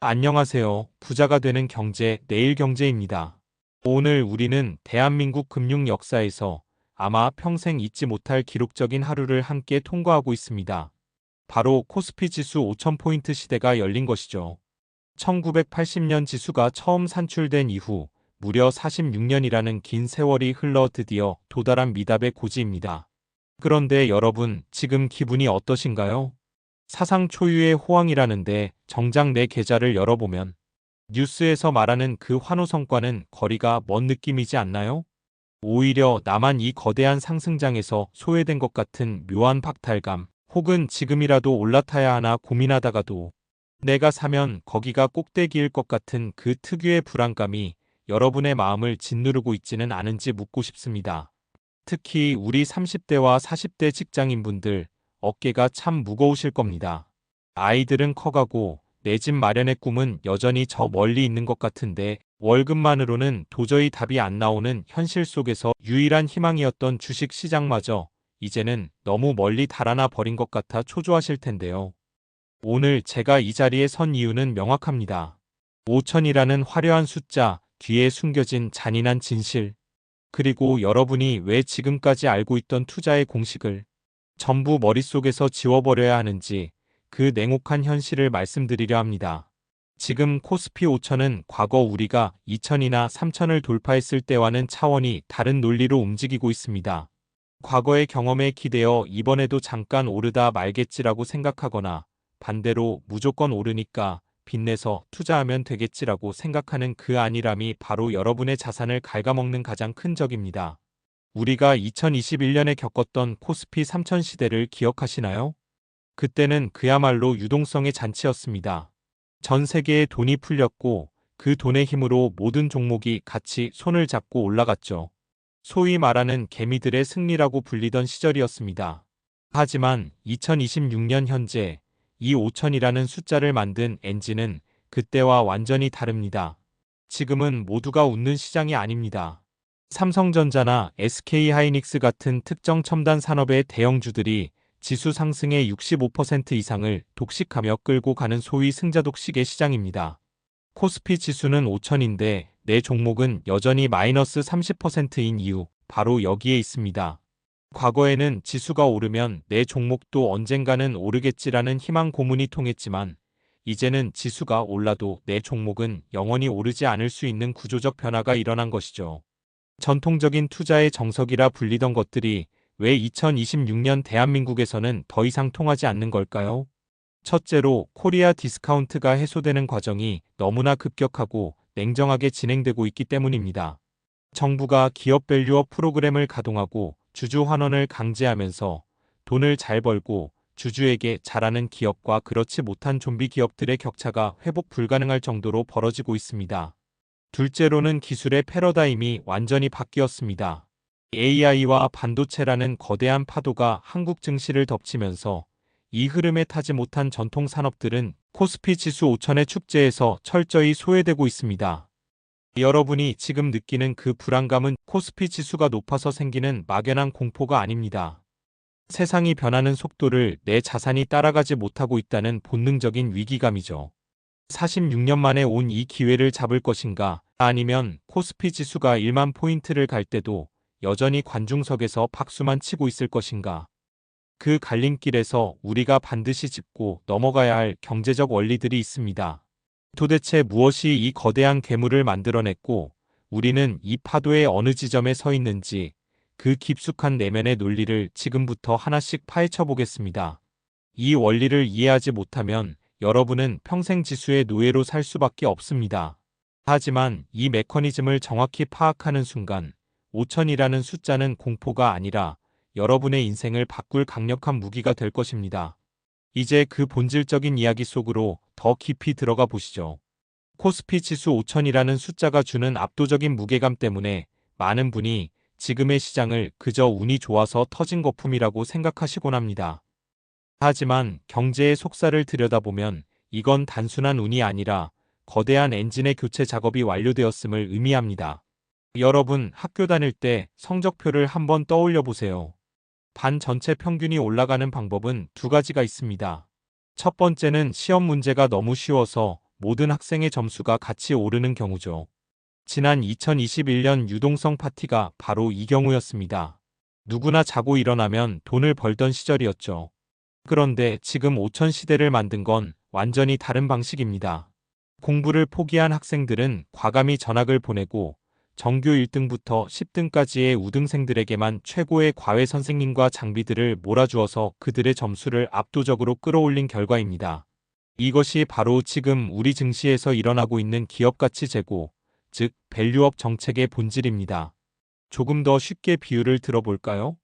안녕하세요. 부자가 되는 경제, 내일 경제입니다. 오늘 우리는 대한민국 금융 역사에서 아마 평생 잊지 못할 기록적인 하루를 함께 통과하고 있습니다. 바로 코스피 지수 5000포인트 시대가 열린 것이죠. 1980년 지수가 처음 산출된 이후 무려 46년이라는 긴 세월이 흘러 드디어 도달한 미답의 고지입니다. 그런데 여러분, 지금 기분이 어떠신가요? 사상 초유의 호황이라는데 정작 내 계좌를 열어보면 뉴스에서 말하는 그 환호 성과는 거리가 먼 느낌이지 않나요? 오히려 나만 이 거대한 상승장에서 소외된 것 같은 묘한 박탈감, 혹은 지금이라도 올라타야 하나 고민하다가도 내가 사면 거기가 꼭대기일 것 같은 그 특유의 불안감이 여러분의 마음을 짓누르고 있지는 않은지 묻고 싶습니다. 특히 우리 30대와 40대 직장인분들 어깨가 참 무거우실 겁니다. 아이들은 커가고 내 집 마련의 꿈은 여전히 저 멀리 있는 것 같은데 월급만으로는 도저히 답이 안 나오는 현실 속에서 유일한 희망이었던 주식 시장마저 이제는 너무 멀리 달아나 버린 것 같아 초조하실 텐데요. 오늘 제가 이 자리에 선 이유는 명확합니다. 5천이라는 화려한 숫자 뒤에 숨겨진 잔인한 진실, 그리고 여러분이 왜 지금까지 알고 있던 투자의 공식을 전부 머릿속에서 지워버려야 하는지 그 냉혹한 현실을 말씀드리려 합니다. 지금 코스피 5천은 과거 우리가 2천이나 3천을 돌파했을 때와는 차원이 다른 논리로 움직이고 있습니다. 과거의 경험에 기대어 이번에도 잠깐 오르다 말겠지라고 생각하거나 반대로 무조건 오르니까 빚내서 투자하면 되겠지라고 생각하는 그 안일함이 바로 여러분의 자산을 갉아먹는 가장 큰 적입니다. 우리가 2021년에 겪었던 코스피 3000 시대를 기억하시나요? 그때는 그야말로 유동성의 잔치였습니다. 전 세계에 돈이 풀렸고 그 돈의 힘으로 모든 종목이 같이 손을 잡고 올라갔죠. 소위 말하는 개미들의 승리라고 불리던 시절이었습니다. 하지만 2026년 현재 이 5천이라는 숫자를 만든 엔진은 그때와 완전히 다릅니다. 지금은 모두가 웃는 시장이 아닙니다. 삼성전자나 SK하이닉스 같은 특정 첨단 산업의 대형주들이 지수 상승의 65% 이상을 독식하며 끌고 가는 소위 승자 독식의 시장입니다. 코스피 지수는 5천인데 내 종목은 여전히 마이너스 30%인 이유 바로 여기에 있습니다. 과거에는 지수가 오르면 내 종목도 언젠가는 오르겠지라는 희망 고문이 통했지만 이제는 지수가 올라도 내 종목은 영원히 오르지 않을 수 있는 구조적 변화가 일어난 것이죠. 전통적인 투자의 정석이라 불리던 것들이 왜 2026년 대한민국에서는 더 이상 통하지 않는 걸까요? 첫째로 코리아 디스카운트가 해소되는 과정이 너무나 급격하고 냉정하게 진행되고 있기 때문입니다. 정부가 기업 밸류업 프로그램을 가동하고 주주 환원을 강제하면서 돈을 잘 벌고 주주에게 잘하는 기업과 그렇지 못한 좀비 기업들의 격차가 회복 불가능할 정도로 벌어지고 있습니다. 둘째로는 기술의 패러다임이 완전히 바뀌었습니다. AI와 반도체라는 거대한 파도가 한국 증시를 덮치면서 이 흐름에 타지 못한 전통 산업들은 코스피 지수 5천의 축제에서 철저히 소외되고 있습니다. 여러분이 지금 느끼는 그 불안감은 코스피 지수가 높아서 생기는 막연한 공포가 아닙니다. 세상이 변하는 속도를 내 자산이 따라가지 못하고 있다는 본능적인 위기감이죠. 46년 만에 온 이 기회를 잡을 것인가 아니면 코스피 지수가 1만 포인트를 갈 때도 여전히 관중석에서 박수만 치고 있을 것인가. 그 갈림길에서 우리가 반드시 짚고 넘어가야 할 경제적 원리들이 있습니다. 도대체 무엇이 이 거대한 괴물을 만들어냈고 우리는 이 파도의 어느 지점에 서 있는지 그 깊숙한 내면의 논리를 지금부터 하나씩 파헤쳐 보겠습니다. 이 원리를 이해하지 못하면 여러분은 평생 지수의 노예로 살 수밖에 없습니다. 하지만 이 메커니즘을 정확히 파악하는 순간 5천이라는 숫자는 공포가 아니라 여러분의 인생을 바꿀 강력한 무기가 될 것입니다. 이제 그 본질적인 이야기 속으로 더 깊이 들어가 보시죠. 코스피 지수 5천이라는 숫자가 주는 압도적인 무게감 때문에 많은 분이 지금의 시장을 그저 운이 좋아서 터진 거품이라고 생각하시곤 합니다. 하지만 경제의 속살을 들여다보면 이건 단순한 운이 아니라 거대한 엔진의 교체 작업이 완료되었음을 의미합니다. 여러분 학교 다닐 때 성적표를 한번 떠올려 보세요. 반 전체 평균이 올라가는 방법은 두 가지가 있습니다. 첫 번째는 시험 문제가 너무 쉬워서 모든 학생의 점수가 같이 오르는 경우죠. 지난 2021년 유동성 파티가 바로 이 경우였습니다. 누구나 자고 일어나면 돈을 벌던 시절이었죠. 그런데 지금 5천 시대를 만든 건 완전히 다른 방식입니다. 공부를 포기한 학생들은 과감히 전학을 보내고 정규 1등부터 10등까지의 우등생들에게만 최고의 과외 선생님과 장비들을 몰아주어서 그들의 점수를 압도적으로 끌어올린 결과입니다. 이것이 바로 지금 우리 증시에서 일어나고 있는 기업 가치 제고, 즉 밸류업 정책의 본질입니다. 조금 더 쉽게 비유를 들어볼까요?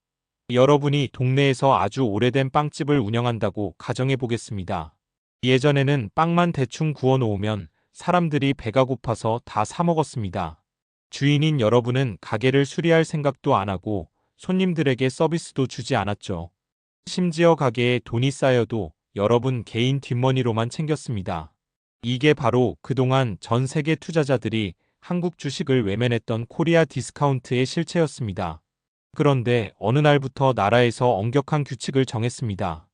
여러분이 동네에서 아주 오래된 빵집을 운영한다고 가정해 보겠습니다. 예전에는 빵만 대충 구워 놓으면 사람들이 배가 고파서 다 사 먹었습니다. 주인인 여러분은 가게를 수리할 생각도 안 하고 손님들에게 서비스도 주지 않았죠. 심지어 가게에 돈이 쌓여도 여러분 개인 뒷머니로만 챙겼습니다. 이게 바로 그동안 전 세계 투자자들이 한국 주식을 외면했던 코리아 디스카운트의 실체였습니다. 그런데 어느 날부터 나라에서 엄격한 규칙을 정했습니다.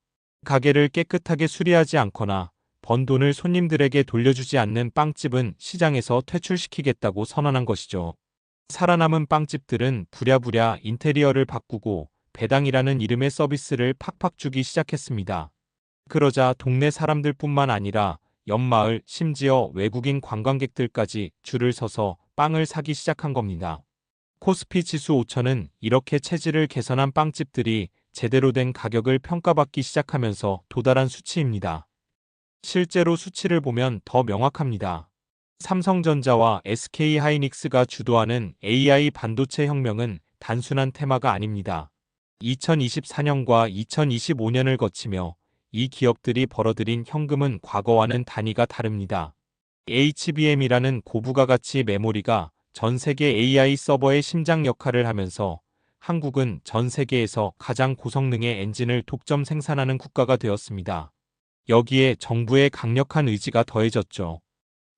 가게를 깨끗하게 수리하지 않거나 번 돈을 손님들에게 돌려주지 않는 빵집은 시장에서 퇴출시키겠다고 선언한 것이죠. 살아남은 빵집들은 부랴부랴 인테리어를 바꾸고 배당이라는 이름의 서비스를 팍팍 주기 시작했습니다. 그러자 동네 사람들뿐만 아니라 옆마을 심지어 외국인 관광객들까지 줄을 서서 빵을 사기 시작한 겁니다. 코스피 지수 5천은 이렇게 체질을 개선한 빵집들이 제대로 된 가격을 평가받기 시작하면서 도달한 수치입니다. 실제로 수치를 보면 더 명확합니다. 삼성전자와 SK 하이닉스가 주도하는 AI 반도체 혁명은 단순한 테마가 아닙니다. 2024년과 2025년을 거치며 이 기업들이 벌어들인 현금은 과거와는 단위가 다릅니다. HBM이라는 고부가 가치 메모리가 전 세계 AI 서버의 심장 역할을 하면서 한국은 전 세계에서 가장 고성능의 엔진을 독점 생산하는 국가가 되었습니다. 여기에 정부의 강력한 의지가 더해졌죠.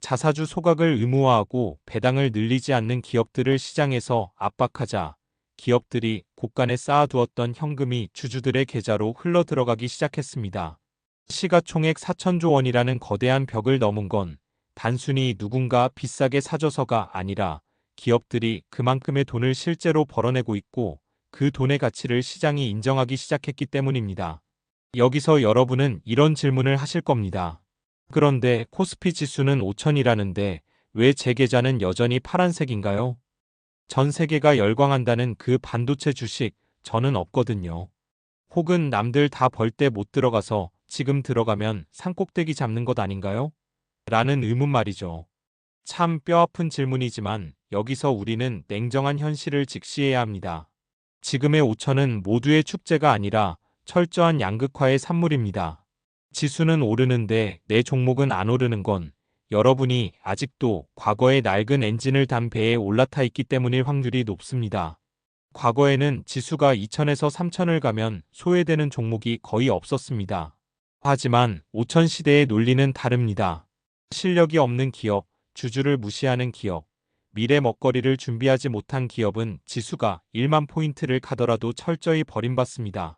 자사주 소각을 의무화하고 배당을 늘리지 않는 기업들을 시장에서 압박하자 기업들이 곳간에 쌓아두었던 현금이 주주들의 계좌로 흘러 들어가기 시작했습니다. 시가총액 4천조 원이라는 거대한 벽을 넘은 건 단순히 누군가 비싸게 사줘서가 아니라 기업들이 그만큼의 돈을 실제로 벌어내고 있고 그 돈의 가치를 시장이 인정하기 시작했기 때문입니다. 여기서 여러분은 이런 질문을 하실 겁니다. 그런데 코스피 지수는 5천이라는데 왜 제 계좌는 여전히 파란색인가요? 전 세계가 열광한다는 그 반도체 주식 저는 없거든요. 혹은 남들 다 벌 때 못 들어가서 지금 들어가면 산꼭대기 잡는 것 아닌가요? 라는 의문 말이죠. 참 뼈아픈 질문이지만 여기서 우리는 냉정한 현실을 직시해야 합니다. 지금의 5천은 모두의 축제가 아니라 철저한 양극화의 산물입니다. 지수는 오르는데 내 종목은 안 오르는 건 여러분이 아직도 과거의 낡은 엔진을 단 배에 올라타 있기 때문일 확률이 높습니다. 과거에는 지수가 2000에서 3000을 가면 소외되는 종목이 거의 없었습니다. 하지만 5000 시대의 논리는 다릅니다. 실력이 없는 기업, 주주를 무시하는 기업, 미래 먹거리를 준비하지 못한 기업은 지수가 1만 포인트를 가더라도 철저히 버림받습니다.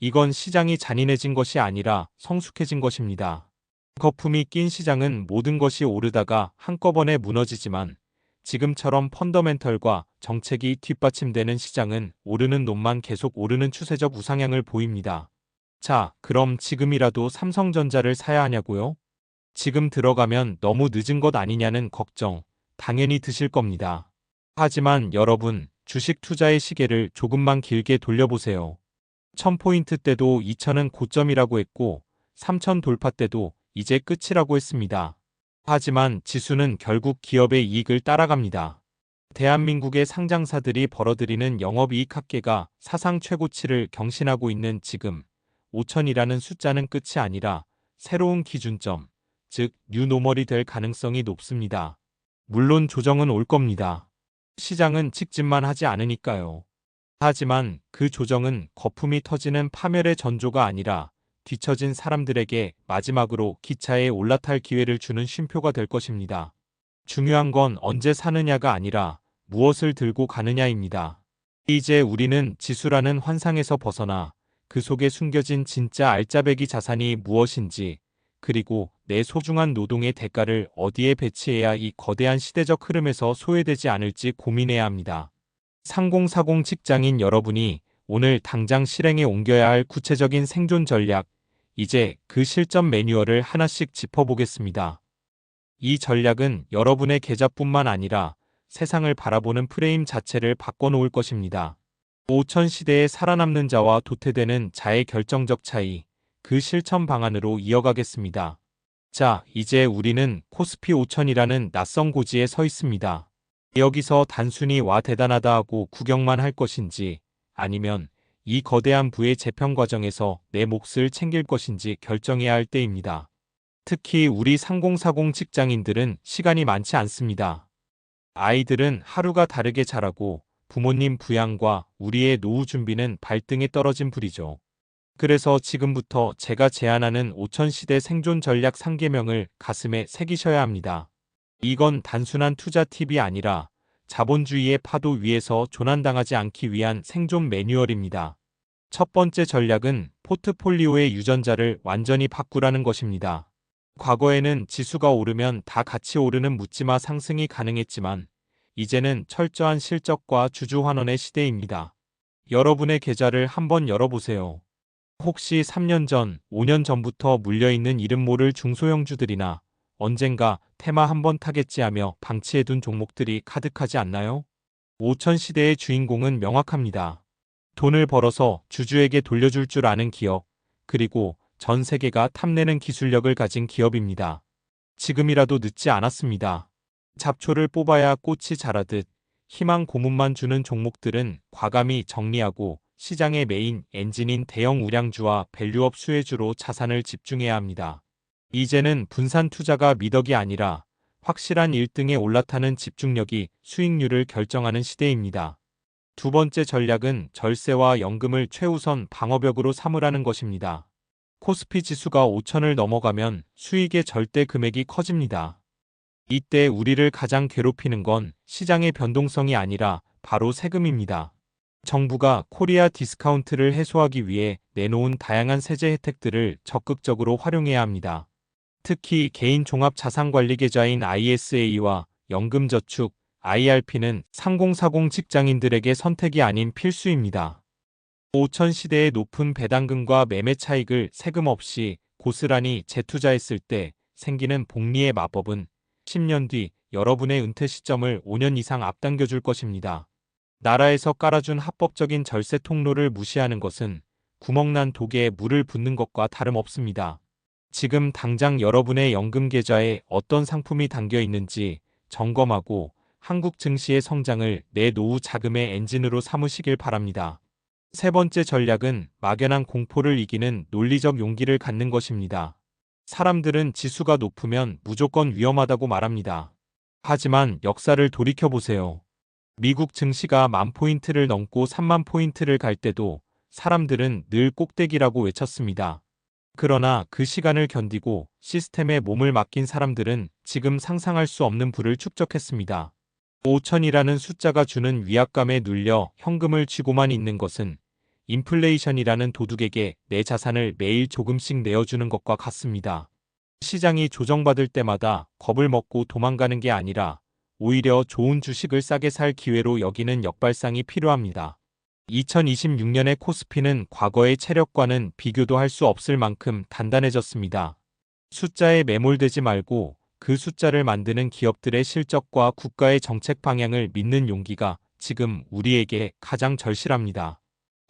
이건 시장이 잔인해진 것이 아니라 성숙해진 것입니다. 거품이 낀 시장은 모든 것이 오르다가 한꺼번에 무너지지만 지금처럼 펀더멘털과 정책이 뒷받침되는 시장은 오르는 놈만 계속 오르는 추세적 우상향을 보입니다. 자, 그럼 지금이라도 삼성전자를 사야 하냐고요? 지금 들어가면 너무 늦은 것 아니냐는 걱정 당연히 드실 겁니다. 하지만 여러분, 주식 투자의 시계를 조금만 길게 돌려보세요. 1000포인트 때도 2000은 고점이라고 했고 3000 돌파 때도 이제 끝이라고 했습니다. 하지만 지수는 결국 기업의 이익을 따라갑니다. 대한민국의 상장사들이 벌어들이는 영업이익 합계가 사상 최고치를 경신하고 있는 지금 5천이라는 숫자는 끝이 아니라 새로운 기준점, 즉 뉴노멀이 될 가능성이 높습니다. 물론 조정은 올 겁니다. 시장은 직진만 하지 않으니까요. 하지만 그 조정은 거품이 터지는 파멸의 전조가 아니라 뒤처진 사람들에게 마지막으로 기차에 올라탈 기회를 주는 쉼표가 될 것입니다. 중요한 건 언제 사느냐가 아니라 무엇을 들고 가느냐입니다. 이제 우리는 지수라는 환상에서 벗어나 그 속에 숨겨진 진짜 알짜배기 자산이 무엇인지 그리고 내 소중한 노동의 대가를 어디에 배치해야 이 거대한 시대적 흐름에서 소외되지 않을지 고민해야 합니다. 상공사공 직장인 여러분이 오늘 당장 실행에 옮겨야 할 구체적인 생존 전략, 이제 그 실전 매뉴얼을 하나씩 짚어보겠습니다. 이 전략은 여러분의 계좌뿐만 아니라 세상을 바라보는 프레임 자체를 바꿔놓을 것입니다. 5천 시대에 살아남는 자와 도태되는 자의 결정적 차이, 그 실천 방안으로 이어가겠습니다. 자, 이제 우리는 코스피 5천이라는 낯선 고지에 서 있습니다. 여기서 단순히 와 대단하다 하고 구경만 할 것인지, 아니면 이 거대한 부의 재편 과정에서 내 몫을 챙길 것인지 결정해야 할 때입니다. 특히 우리 상공사공 직장인들은 시간이 많지 않습니다. 아이들은 하루가 다르게 자라고 부모님 부양과 우리의 노후 준비는 발등에 떨어진 불이죠. 그래서 지금부터 제가 제안하는 5천시대 생존 전략 3개명을 가슴에 새기셔야 합니다. 이건 단순한 투자 팁이 아니라 자본주의의 파도 위에서 조난당하지 않기 위한 생존 매뉴얼입니다. 첫 번째 전략은 포트폴리오의 유전자를 완전히 바꾸라는 것입니다. 과거에는 지수가 오르면 다 같이 오르는 묻지마 상승이 가능했지만 이제는 철저한 실적과 주주 환원의 시대입니다. 여러분의 계좌를 한번 열어보세요. 혹시 3년 전, 5년 전부터 물려있는 이름 모를 중소형주들이나 언젠가 테마 한번 타겠지 하며 방치해둔 종목들이 가득하지 않나요? 5천 시대의 주인공은 명확합니다. 돈을 벌어서 주주에게 돌려줄 줄 아는 기업, 그리고 전 세계가 탐내는 기술력을 가진 기업입니다. 지금이라도 늦지 않았습니다. 잡초를 뽑아야 꽃이 자라듯 희망 고문만 주는 종목들은 과감히 정리하고 시장의 메인 엔진인 대형 우량주와 밸류업 수혜주로 자산을 집중해야 합니다. 이제는 분산 투자가 미덕이 아니라 확실한 1등에 올라타는 집중력이 수익률을 결정하는 시대입니다. 두 번째 전략은 절세와 연금을 최우선 방어벽으로 삼으라는 것입니다. 코스피 지수가 5천을 넘어가면 수익의 절대 금액이 커집니다. 이때 우리를 가장 괴롭히는 건 시장의 변동성이 아니라 바로 세금입니다. 정부가 코리아 디스카운트를 해소하기 위해 내놓은 다양한 세제 혜택들을 적극적으로 활용해야 합니다. 특히 개인 종합 자산 관리 계좌인 ISA와 연금 저축, IRP는 상공사공 직장인들에게 선택이 아닌 필수입니다. 5천 시대의 높은 배당금과 매매 차익을 세금 없이 고스란히 재투자했을 때 생기는 복리의 마법은 10년 뒤 여러분의 은퇴 시점을 5년 이상 앞당겨 줄 것입니다. 나라에서 깔아준 합법적인 절세 통로를 무시하는 것은 구멍난 독에 물을 붓는 것과 다름없습니다. 지금 당장 여러분의 연금 계좌에 어떤 상품이 담겨 있는지 점검하고 한국 증시의 성장을 내 노후 자금의 엔진으로 삼으시길 바랍니다. 세 번째 전략은 막연한 공포를 이기는 논리적 용기를 갖는 것입니다. 사람들은 지수가 높으면 무조건 위험하다고 말합니다. 하지만 역사를 돌이켜보세요. 미국 증시가 만 포인트를 넘고 3만 포인트를 갈 때도 사람들은 늘 꼭대기라고 외쳤습니다. 그러나 그 시간을 견디고 시스템에 몸을 맡긴 사람들은 지금 상상할 수 없는 부를 축적했습니다. 5천이라는 숫자가 주는 위압감에 눌려 현금을 쥐고만 있는 것은 인플레이션이라는 도둑에게 내 자산을 매일 조금씩 내어주는 것과 같습니다. 시장이 조정받을 때마다 겁을 먹고 도망가는 게 아니라 오히려 좋은 주식을 싸게 살 기회로 여기는 역발상이 필요합니다. 2026년의 코스피는 과거의 체력과는 비교도 할 수 없을 만큼 단단해졌습니다. 숫자에 매몰되지 말고 그 숫자를 만드는 기업들의 실적과 국가의 정책 방향을 믿는 용기가 지금 우리에게 가장 절실합니다.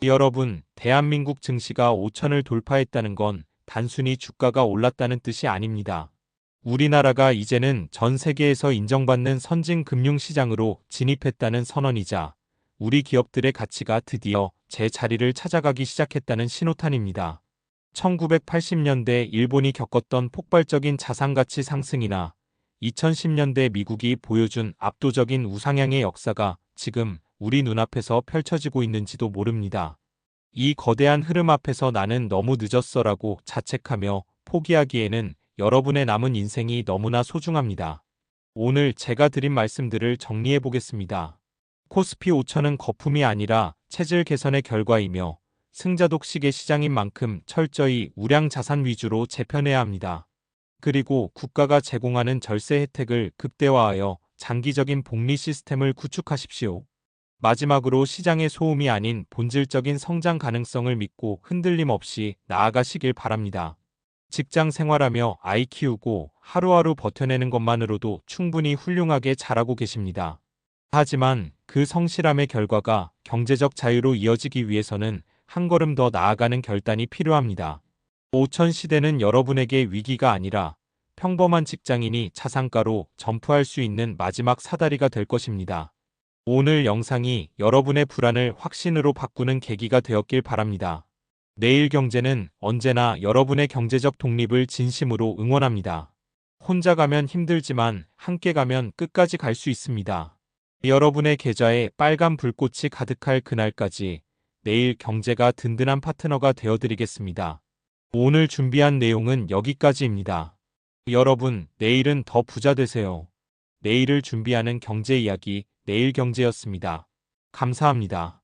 여러분, 대한민국 증시가 5천을 돌파했다는 건 단순히 주가가 올랐다는 뜻이 아닙니다. 우리나라가 이제는 전 세계에서 인정받는 선진 금융시장으로 진입했다는 선언이자 우리 기업들의 가치가 드디어 제 자리를 찾아가기 시작했다는 신호탄입니다. 1980년대 일본이 겪었던 폭발적인 자산가치 상승이나 2010년대 미국이 보여준 압도적인 우상향의 역사가 지금 우리 눈앞에서 펼쳐지고 있는지도 모릅니다. 이 거대한 흐름 앞에서 나는 너무 늦었어라고 자책하며 포기하기에는 여러분의 남은 인생이 너무나 소중합니다. 오늘 제가 드린 말씀들을 정리해 보겠습니다. 코스피 5천은 거품이 아니라 체질 개선의 결과이며 승자 독식의 시장인 만큼 철저히 우량 자산 위주로 재편해야 합니다. 그리고 국가가 제공하는 절세 혜택을 극대화하여 장기적인 복리 시스템을 구축하십시오. 마지막으로 시장의 소음이 아닌 본질적인 성장 가능성을 믿고 흔들림 없이 나아가시길 바랍니다. 직장 생활하며 아이 키우고 하루하루 버텨내는 것만으로도 충분히 훌륭하게 잘하고 계십니다. 하지만 그 성실함의 결과가 경제적 자유로 이어지기 위해서는 한 걸음 더 나아가는 결단이 필요합니다. 5천 시대는 여러분에게 위기가 아니라 평범한 직장인이 자산가로 점프할 수 있는 마지막 사다리가 될 것입니다. 오늘 영상이 여러분의 불안을 확신으로 바꾸는 계기가 되었길 바랍니다. 내일 경제는 언제나 여러분의 경제적 독립을 진심으로 응원합니다. 혼자 가면 힘들지만 함께 가면 끝까지 갈 수 있습니다. 여러분의 계좌에 빨간 불꽃이 가득할 그날까지 내일 경제가 든든한 파트너가 되어드리겠습니다. 오늘 준비한 내용은 여기까지입니다. 여러분, 내일은 더 부자 되세요. 내일을 준비하는 경제 이야기, 내일 경제였습니다. 감사합니다.